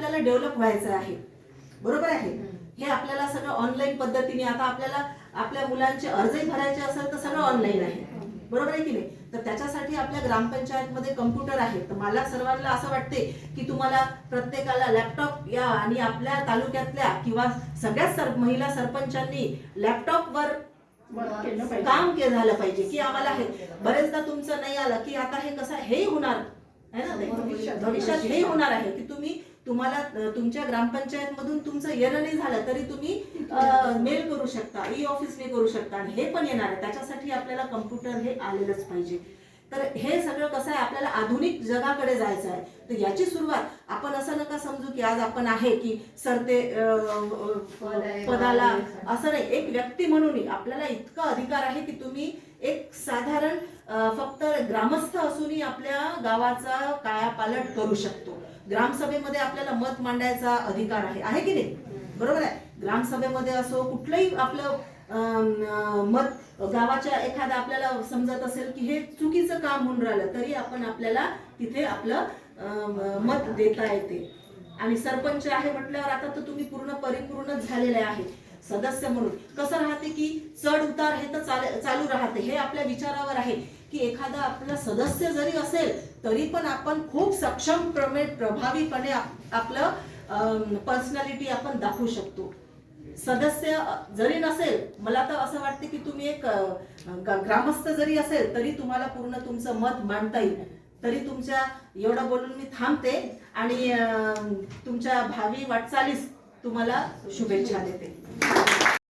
आपल्याला डेव्हलप व्हायचं आहे. बरोबर आहे? हे आपल्याला सगळं ऑनलाईन पद्धतीने आता आपल्याला आपल्या मुलांचे अर्जही भरायचे असेल तर सगळं ऑनलाईन आहे. बरोबर आहे की नाही? तर त्याच्यासाठी आपल्या ग्रामपंचायतमध्ये कम्प्युटर आहे. तर मला सर्वांना असं वाटते की तुम्हाला प्रत्येकाला लॅपटॉप या आणि आपल्या तालुक्यातल्या किंवा सगळ्याच सर महिला सरपंचांनी लॅपटॉपवर. काम के झालं पाहिजे की आम्हाला हे बरेचदा तुमचं नाही आलं की आता हे कसं हे होणार. आहे ना. भविष्यात हे होणार आहे की तुम्ही तुम्हाला तुमच्या ग्रामपंचायत मधून तुमचं येणं नाही झालं तरी तुम्ही मेल करू शकता ई ऑफिसने करू शकता आणि हे पण येणार आहे. त्याच्यासाठी आपल्याला कम्प्युटर हे आलेलंच पाहिजे. तर हे सगळं कसं आहे आपल्याला आधुनिक जगाकडे जायचं आहे. तर याची सुरुवात आपण असं नका समजू की आज आपण आहे की सरते पदाला. असं नाही. एक व्यक्ती म्हणून आपल्याला इतका अधिकार आहे की तुम्ही एक साधारण फक्त ग्रामस्थ असूनही आपल्या गावाचा कायापालट करू शकतो. ग्रामसभेमध्ये आपल्याला मत मांडायचा अधिकार आहे. आहे की नाही? बरोबर आहे? ग्रामसभेमध्ये असो कुठलंही आपलं मत गावाच्या एखादा आपल्याला समजत असेल की हे चुकीचं काम होऊन राहिलं तरी आपण आपल्याला तिथे आपलं मत देता येते. आणि सरपंच आहे म्हटल्यावर आता तर तुम्ही पूर्ण परिपूर्ण झालेले आहे. सदस्य म्हणून. कसं राहते की चढ उतार हे तर चाल- चालू राहते. हे आपल्या विचारावर आहे की एखादा आपला सदस्य जरी असेल तरी पण आपण खूप सक्षम प्रमे प्रभावीपणे आपलं पर्सनॅलिटी आपण दाखवू शकतो. सदस्य जरी नसेल मला तर असं वाटते की तुम्ही एक ग्रामस्थ जरी असेल तरी तुम्हाला पूर्ण तुमचं मत मांडता येईल. तरी तुमच्या एवढं बोलून मी थांबते आणि तुमच्या भावी वाटचालीस तुम्हाला शुभेच्छा देते.